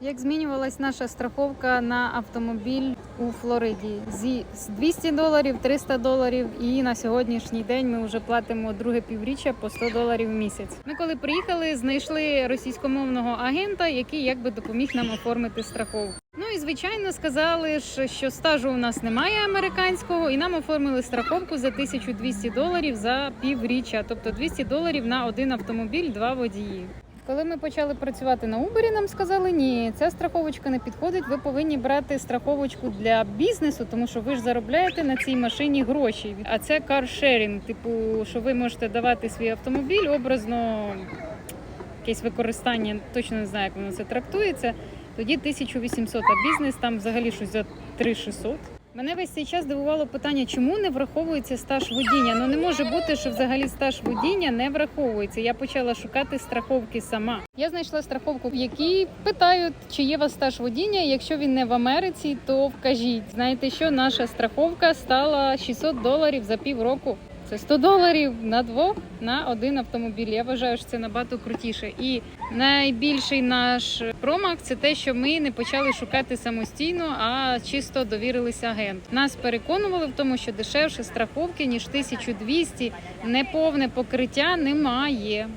Як змінювалась наша страховка на автомобіль у Флориді зі з 200 доларів 300 доларів, і на сьогоднішній день ми вже платимо друге півріччя по 100 доларів в місяць. Ми коли приїхали, знайшли російськомовного агента, який якби допоміг нам оформити страховку. Ну і звичайно сказали, що стажу у нас немає американського, і нам оформили страховку за 1200 доларів за півріччя, тобто 200 доларів на один автомобіль, два водії. Коли ми почали працювати на Uber, нам сказали, ні, ця страховочка не підходить. Ви повинні брати страховочку для бізнесу, тому що ви ж заробляєте на цій машині гроші. А це каршерінг, типу, що ви можете давати свій автомобіль образно якесь використання, точно не знаю, як воно це трактується. Тоді 1800, а бізнес там взагалі щось за 3600. Мене весь цей час дивувало питання, чому не враховується стаж водіння. Ну не може бути, що взагалі стаж водіння не враховується. Я почала шукати страховки сама. Я знайшла страховку, в якій питають, чи є у вас стаж водіння. Якщо він не в Америці, то вкажіть. Знаєте, що наша страховка стала 600 доларів за півроку. Це 100 доларів на двох на один автомобіль. Я вважаю, що це набагато крутіше. І найбільший наш промах це те, що ми не почали шукати самостійно, а чисто довірилися агенту. Нас переконували в тому, що дешевше страховки ніж 1200, неповне покриття немає.